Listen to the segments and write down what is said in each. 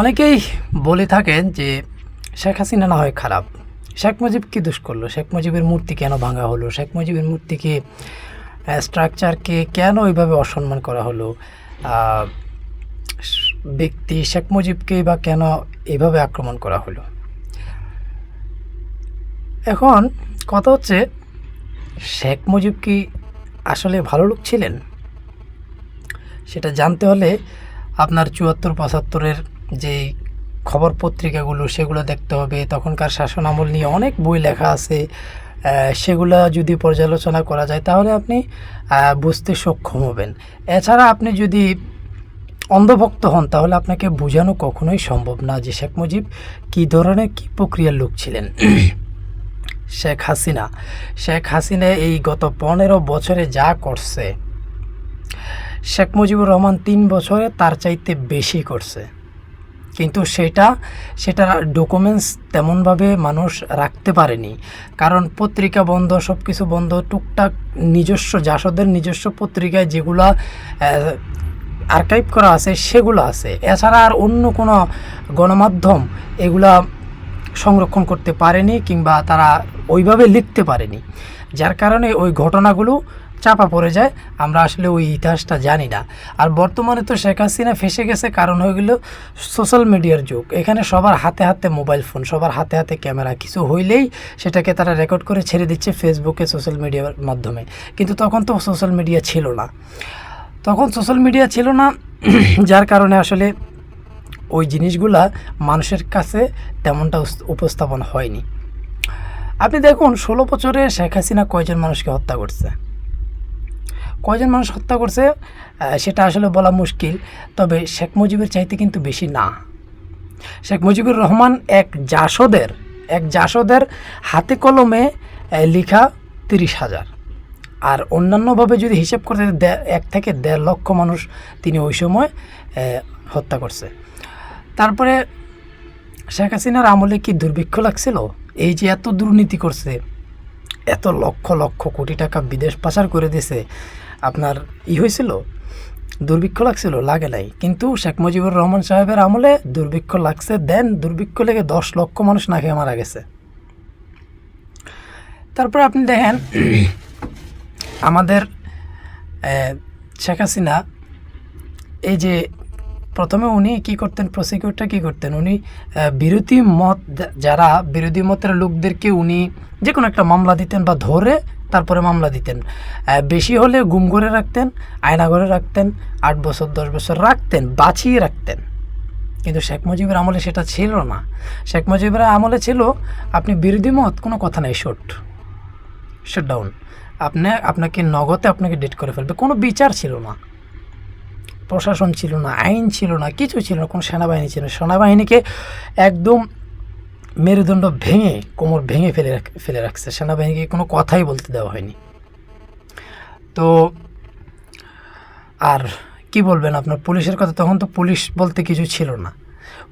অনেকেই বলে থাকেন যে শেখ হাসিনা না হয় খারাপ। শেখ মুজিব কি দোষ করল? শেখ মুজিবের মূর্তি কেন ভাঙা হলো? শেখ মুজিবের মূর্তিকে স্ট্রাকচারকে কেন ওইভাবে অসম্মান করা হলো? ব্যক্তি শেখ মুজিবকে বা কেন এভাবে আক্রমণ করা হলো? এখন কথা হচ্ছে, শেখ মুজিব কি আসলে ভালো লোক ছিলেন? সেটা জানতে হলে আপনার চুয়াত্তর, পঁচাত্তরের যে খবর পত্রিকাগুলো সেগুলো দেখতে হবে, তখনকার শাসন আমল নিয়ে অনেক বই লেখা আছে সেগুলো যদি পর্যালোচনা করা যায় তাহলে আপনি বুঝতে সক্ষম হবেন। এছাড়া আপনি যদি অন্ধভক্ত হন তাহলে আপনাকে বোঝানো কখনোই সম্ভব না যে শেখ মুজিব কী ধরনের, কী প্রক্রিয়ার লোক ছিলেন। শেখ হাসিনা শেখ হাসিনা এই গত পনেরো বছরে যা করছে, শেখ মুজিবুর রহমান তিন বছরে তার চাইতে বেশি করছে। কিন্তু সেটা সেটার ডকুমেন্টস তেমনভাবে মানুষ রাখতে পারেনি। কারণ পত্রিকা বন্ধ সব কিছু বন্ধ, টুকটাক নিজস্ব, জাসদের নিজস্ব পত্রিকায় যেগুলা আর্কাইভ করা আছে, সেগুলো আছে। এছাড়া আর অন্য কোনো গণমাধ্যম এগুলা সংরক্ষণ করতে পারেনি কিংবা তারা ওইভাবে লিখতে পারেনি। যার কারণে ওই ঘটনাগুলো চাপা পড়ে যায়, আমরা আসলে ওই ইতিহাসটা জানি না। আর বর্তমানে তো শেখ হাসিনা ফেসে গেছে কারণ হয়ে গেল সোশ্যাল মিডিয়ার যুগ। এখানে সবার হাতে হাতে মোবাইল ফোন, সবার হাতে হাতে ক্যামেরা। কিছু হইলেই সেটাকে তারা রেকর্ড করে ছেড়ে দিচ্ছে ফেসবুকে সোশ্যাল মিডিয়ার মাধ্যমে। কিন্তু তখন তো সোশ্যাল মিডিয়া ছিল না। তখন সোশ্যাল মিডিয়া ছিল না, যার কারণে আসলে ওই জিনিসগুলা মানুষের কাছে তেমনটা উপস্থাপন হয়নি। আপনি দেখুন, ষোলো বছরে শেখ হাসিনা কয়জন মানুষকে হত্যা করছে? কয়জন মানুষ হত্যা করছে সেটা আসলে বলা মুশকিল, তবে শেখ মুজিবের চাইতে কিন্তু বেশি না। শেখ মুজিবুর রহমান এক জাসদের এক জাসদের হাতে কলমে লেখা তিরিশ হাজার। আর অন্যান্যভাবে যদি হিসেব করতে এক থেকে দেড় লক্ষ মানুষ তিনি ওই সময় হত্যা করছে। তারপরে শেখ হাসিনার আমলে কি দুর্ভিক্ষ লাগছিল? এই যে এত দুর্নীতি করছে, এত লক্ষ লক্ষ কোটি টাকা বিদেশ পাচার করে দিয়েছে আপনার ই হয়েছিল? দুর্ভিক্ষ লাগছিল, লাগে নাই। কিন্তু শেখ মুজিবুর রহমান সাহেবের আমলে দুর্ভিক্ষ লাগছে, দেন দুর্ভিক্ষ লেগে দশ লক্ষ মানুষ না খেয়ে মারা গেছে। তারপর আপনি দেখেন, আমাদের শেখ হাসিনা, এই যে প্রথমে উনি কি করতেন প্রসিকিউটর কি করতেন? উনি বিরোধী মত, যারা বিরোধী মতের লোকদেরকে উনি যে কোনো একটা মামলা দিতেন বা ধরে তারপরে মামলা দিতেন। বেশি হলে গুম করে রাখতেন, আয়না ঘরে রাখতেন, আট বছর, দশ বছর রাখতেন, বাঁচিয়ে রাখতেন। কিন্তু শেখ মুজিবের আমলে সেটা ছিল না। শেখ মুজিবের আমলে ছিল, আপনি বিরোধী মত, কোনো কথা নাই শোট ডাউন আপনি, আপনাকে নগদে আপনাকে ডেট করে ফেলবে, কোনো বিচার ছিল না। প্রশাসন ছিল না, আইন ছিল না, কিছু ছিল না, কোনো সেনাবাহিনী ছিল না। সেনাবাহিনীকে একদম মেরুদণ্ড ভেঙে, কোমর ভেঙে ফেলে ফেলে রাখছে। সেনাবাহিনীকে কোনো কথাই বলতে দেওয়া হয়নি। তো আর কি বলবেন আপনার? পুলিশের কথা, তখন তো পুলিশ বলতে কিছু ছিল না।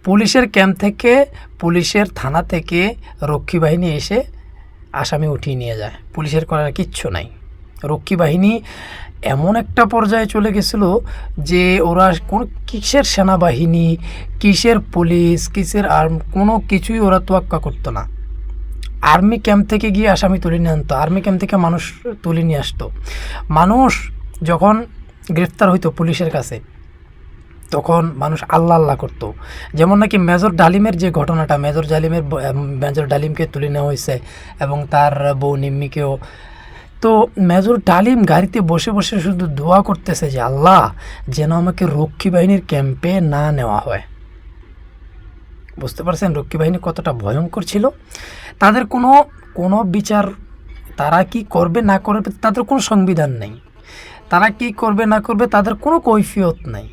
পুলিশের ক্যাম্প থেকে, পুলিশের থানা থেকে রক্ষী বাহিনী এসে আসামি উঠিয়ে নিয়ে যায়। পুলিশের করার কিচ্ছু নাই। রক্ষী বাহিনী এমন একটা পর্যায়ে চলে গেছিল যে ওরা কোন কিসের সেনাবাহিনী, কিসের পুলিশ, কিসের আর্ম, কোনো কিছুই ওরা তোয়াক্কা করতো না। আর্মি ক্যাম্প থেকে গিয়ে আসামি তুলে নিয়ে আনতো, আর্মি ক্যাম্প থেকে মানুষ তুলে নিয়ে আসতো। মানুষ যখন গ্রেফতার হইতো পুলিশের কাছে, তখন মানুষ আল্লাহ আল্লাহ করতো। যেমন নাকি মেজর ডালিমের যে ঘটনাটা, মেজর ডালিমের মেজর ডালিমকে তুলে নেওয়া হয়েছে এবং তার বউ নিম্মিকেও তো মেজর ডালিম গাড়িতে বসে বসে শুধু দোয়া করতেছে যে, আল্লাহ, যেন আমাকে রক্ষী বাহিনীর ক্যাম্পে না নেওয়া হয়। বুঝতে পারছেন? রক্ষী বাহিনী কতটা ভয়ঙ্কর ছিল। তাদের কোনো কোনো বিচার তারা কি করবে, না করবে, তাদের কোনো সংবিধান নেই। তারা কি করবে, না করবে, তাদের কোনো কৈফিয়ত নাই।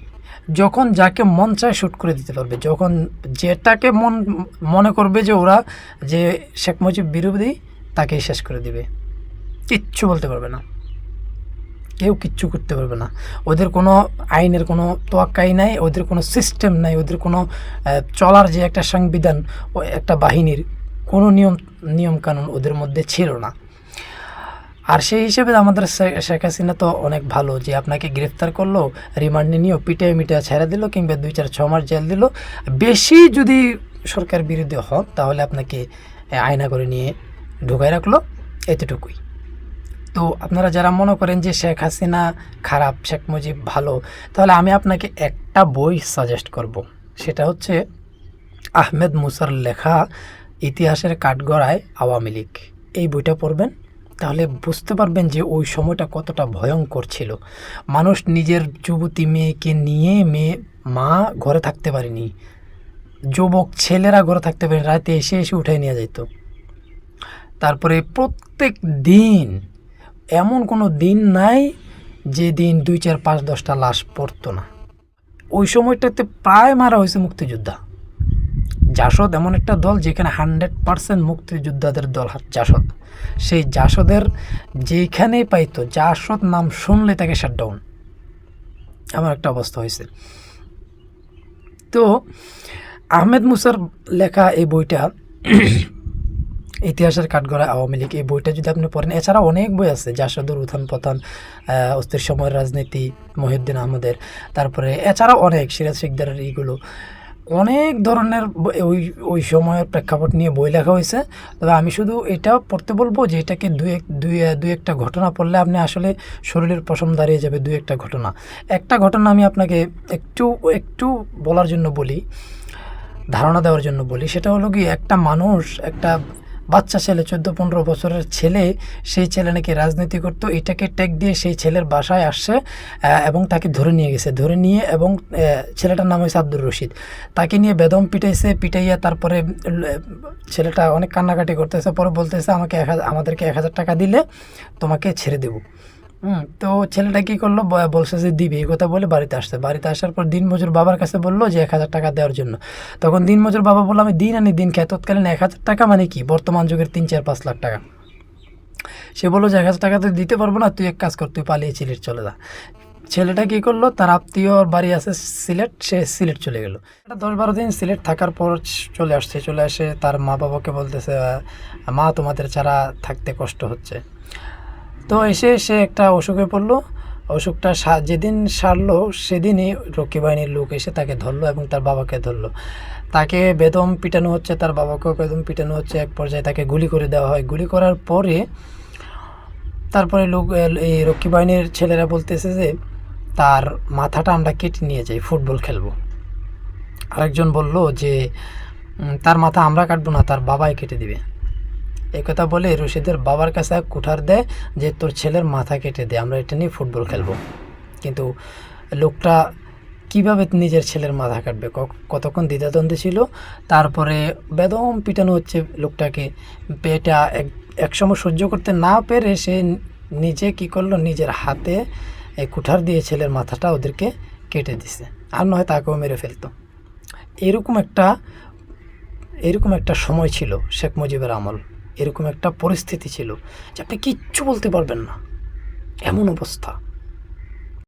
যখন যাকে মন চায় শ্যুট করে দিতে পারবে। যখন যেটাকে মন, মনে করবে যে ওরা, যে শেখ মুজিব বিরোধী, তাকেই শেষ করে দিবে। কিচ্ছু বলতে পারবে না। কেউ কিচ্ছু করতে পারবে না। ওদের কোনো আইনের কোনো তোয়াক্কাই নাই, ওদের কোনো সিস্টেম নাই, ওদের কোনো চলার যে একটা সংবিধান, ও একটা বাহিনীর কোনো নিয়ম, নিয়মকানুন ওদের মধ্যে ছিল না। আর সেই হিসেবে আমাদের শেখ হাসিনা তো অনেক ভালো যে আপনাকে গ্রেফতার করল, রিমান্ডে নিয়েও পিটে মিটে ছেড়ে দিল কিংবা দুই চার ছ মাস জেল দিল। বেশি যদি সরকার বিরোধী হন, তাহলে আপনাকে আয়না করে নিয়ে ঢুকাই রাখল। এতটুকুই। তো আপনারা যারা মনে করেন যে শেখ হাসিনা খারাপ, শেখ মুজিব ভালো, তাহলে আমি আপনাকে একটা বই সাজেস্ট করব। সেটা হচ্ছে আহমেদ মুসার লেখা ইতিহাসের কাঠগড়ায় আওয়ামী লীগ। এই বইটা পড়বেন, তাহলে বুঝতে পারবেন যে ওই সময়টা কতটা ভয়ঙ্কর ছিল। মানুষ নিজের যুবতী মেয়েকে নিয়ে মেয়ে, মা ঘরে থাকতে পারেনি। যুবক ছেলেরা ঘরে থাকতে পারেনি, রাতে এসে এসে উঠে নিয়ে যেত তারপরে প্রত্যেক দিন এমন কোনো দিন নাই যে দিন দুই, চার, পাঁচ, দশটা লাশ পড়তো না। ওই সময়টাতে প্রায় মারা হয়েছে মুক্তিযোদ্ধা। জাসদ এমন একটা দল যেখানে হান্ড্রেড পার্সেন্ট মুক্তিযোদ্ধাদের দল জাসদ। সেই জাসদের যেখানেই পাইতো, জাসদ নাম শুনলে তাকে শাটডাউন এমন একটা অবস্থা হয়েছে। তো আহমেদ মুসার লেখা এই বইটা ইতিহাসের কাঠগড়া আওয়ামী লীগ, এই বইটা যদি আপনি পড়েন এছাড়া অনেক বই আছে, জাসদুর উত্থান পতন অস্থির সময়ের রাজনীতি, মহিউদ্দিন আহমদের, তারপরে এছাড়াও অনেক, সিরাজ শিকদারের এইগুলো। অনেক ধরনের ওই ওই সময়ের প্রেক্ষাপট নিয়ে বই লেখা হয়েছে। তবে আমি শুধু এটা পড়তে বলব যে, এটাকে দুই এক, দুই দুই একটা ঘটনা পড়লে আপনি আসলে শরীরের পশম দাঁড়িয়ে যাবে দুই একটা ঘটনা। একটা ঘটনা আমি আপনাকে একটু একটু বলার জন্য বলি, ধারণা দেওয়ার জন্য বলি, সেটা হলো কি একটা মানুষ, একটা বাচ্চা ছেলে, চোদ্দ, পনেরো বছরের ছেলে, সেই ছেলে নাকি রাজনীতি করতো, এটাকে ট্যাগ দিয়ে সেই ছেলের বাসায় আসছে এবং তাকে ধরে নিয়ে গেছে। ধরে নিয়ে এবং ছেলেটার নাম হয়েছে আব্দুর রশিদ। তাকে নিয়ে বেদম পিটাইছে, পিটাইয়া তারপরে ছেলেটা অনেক কান্নাকাটি করতেছে, পরে বলতেছে, আমাকে এক হাজার আমাদেরকে এক হাজার টাকা দিলে তোমাকে ছেড়ে দেবো। হুম, তো ছেলেটা কি করল? বলছে যে, দিবে। এই কথা বলে বাড়িতে আসছে। বাড়িতে আসার পর দিনমজুর বাবার কাছে বলল যে, এক হাজার টাকা দেওয়ার জন্য। তখন দিনমজুর বাবা বলল, আমি দিন আনি দিন খাই। তৎকালীন এক হাজার টাকা মানে কি? বর্তমান যুগের তিন, চার, পাঁচ লাখ টাকা। সে বলল যে, এক হাজার টাকা তুই দিতে পারব না। তুই এক কাজ কর, তুই পালিয়ে সিলেট চলে যা। ছেলেটা কী করল? তার আত্মীয় বাড়ি আছে সিলেট, সে সিলেট চলে গেলো। দশ বারো দিন সিলেট থাকার পর চলে আসছে। চলে আসে তার মা বাবাকে বলতেছে, মা, তোমাদের ছাড়া থাকতে কষ্ট হচ্ছে। তো এসে সে একটা অসুখে পড়ল। অসুখটা যেদিন সারলো, সেদিনই রক্ষী বাহিনীর লোক এসে তাকে ধরলো এবং তার বাবাকে ধরলো। তাকে বেদম পিটানো হচ্ছে, তার বাবাকেও বেদম পিটানো হচ্ছে। এক পর্যায়ে তাকে গুলি করে দেওয়া হয়। গুলি করার পরে তারপরে লোক এই রক্ষী বাহিনীর ছেলেরা বলতেছে যে, তার মাথাটা আমরা কেটে নিয়ে যাই, ফুটবল খেলব। আরেকজন বলল যে তার মাথা আমরা কাটবো না, তার বাবাই কেটে দিবে। এই কথা বলে রশিদের বাবার কাছে এক কুঠার দেয় যে, তোর ছেলের মাথা কেটে দে, আমরা এটা নিয়ে ফুটবল খেলব। কিন্তু লোকটা কীভাবে নিজের ছেলের মাথা কাটবে? কতক্ষণ দ্বিধাদ্বন্দ্বে ছিল? তারপরে বেদম পিটানো হচ্ছে লোকটাকে। পেটা এক, একসময় সহ্য করতে না পেরে সে নিজে কি করল? নিজের হাতে এই কুঠার দিয়ে ছেলের মাথাটা ওদেরকে কেটে দিছে। আর নয়, তাকেও মেরে ফেলতো। এরকম একটা এরকম একটা সময় ছিল শেখ মুজিবের আমল। এরকম একটা পরিস্থিতি ছিল যে আপনি কিচ্ছু বলতে পারবেন না। এমন অবস্থা।